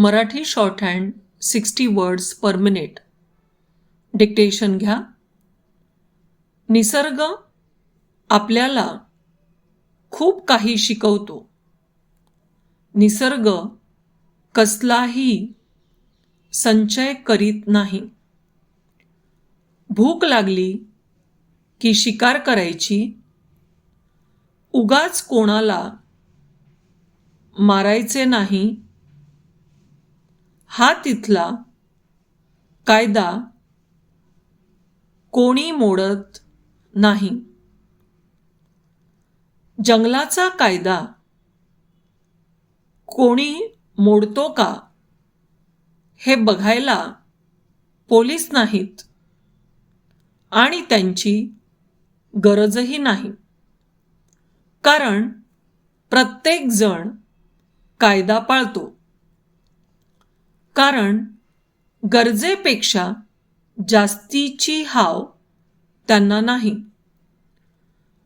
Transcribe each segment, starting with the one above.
Marathi shorthand sixty words per minute dictation घ्या. निसर्ग आपल्याला खूप काही शिकवतो. निसर्ग कसलाही संचय करीत नाही. भूक लागली की शिकार करायची. उगाच कोणाला मारायचे नाही. हा तिथला कायदा कोणी मोडत नाही. जंगलाचा कायदा कोणी मोडतो का हे बघायला पोलीस नाहीत आणि त्यांची गरजही नाही. कारण प्रत्येकजण कायदा पाळतो. कारण गरजेपेक्षा जास्तीची हाव त्यांना नाही.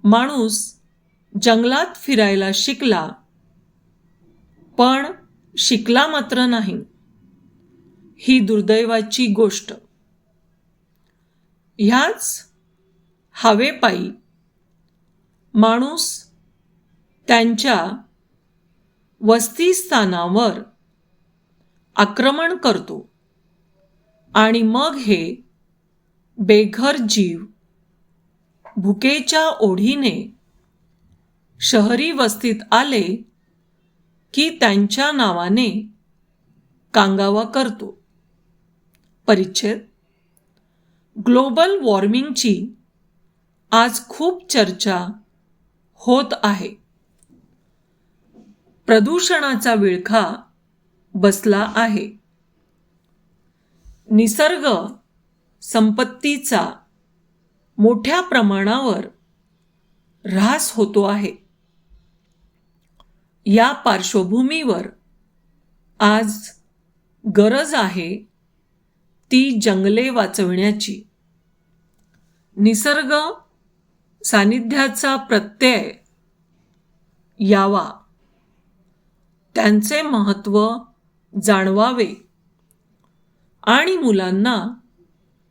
माणूस जंगलात फिरायला शिकला पण शिकला मात्र नाही. ही दुर्दैवाची गोष्ट. ह्याच हवेपायी माणूस त्यांच्या वस्तीस्थानावर आक्रमण करतो. आणि मग हे बेघर जीव भुकेच्या ओढीने शहरी वस्तीत आले की त्यांच्या नावाने कांगावा करतो. परिच्छेद. ग्लोबल वॉर्मिंगची आज खूप चर्चा होत आहे. प्रदूषणाचा विळखा बसला आहे. निसर्ग संपत्तीचा मोठ्या प्रमाणावर ऱ्हास होतो आहे. या पार्श्वभूमीवर आज गरज आहे ती जंगले वाचविण्याची. निसर्ग सानिध्याचा प्रत्यय यावा. त्यांचे महत्त्व जाणवावे. आणि मुलांना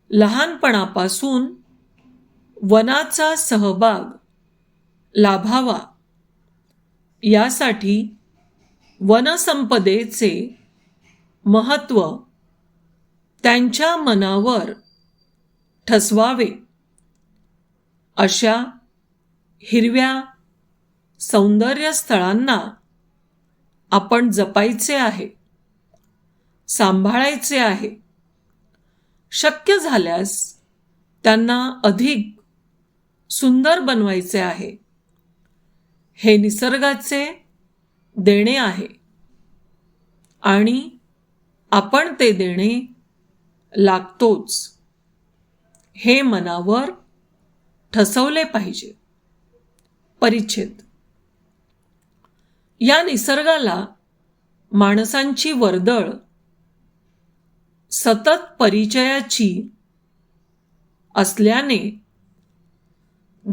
लहानपणापासून वनाचा सहभाग लाभावा. यासाठी वनसंपदेचे महत्त्व त्यांच्या मनावर ठसवावे. अशा हिरव्या सौंदर्य स्थळांना आपण जपायचे आहे. सांभाळायचे आहे. शक्य झाल्यास त्यांना अधिक सुंदर बनवायचे आहे. हे निसर्गाचे देणे आहे. आणि आपण ते देणे लागतोच. हे मनावर ठसवले पाहिजे. परिच्छेद. या निसर्गाला माणसांची वर्दळ सतत परिचयाची असल्याने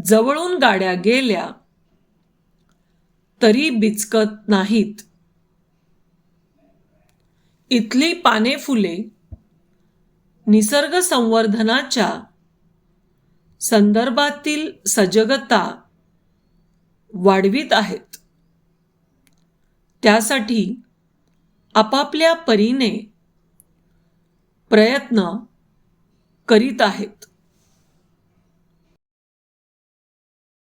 जवळून गाड्या गेल्या तरी बिचकत नाहीत. इथली पाने फुले निसर्ग संवर्धनाच्या संदर्भातील सजगता वाढवीत आहेत. त्यासाठी आपापल्या परीने प्रयत्न करीत आहेत.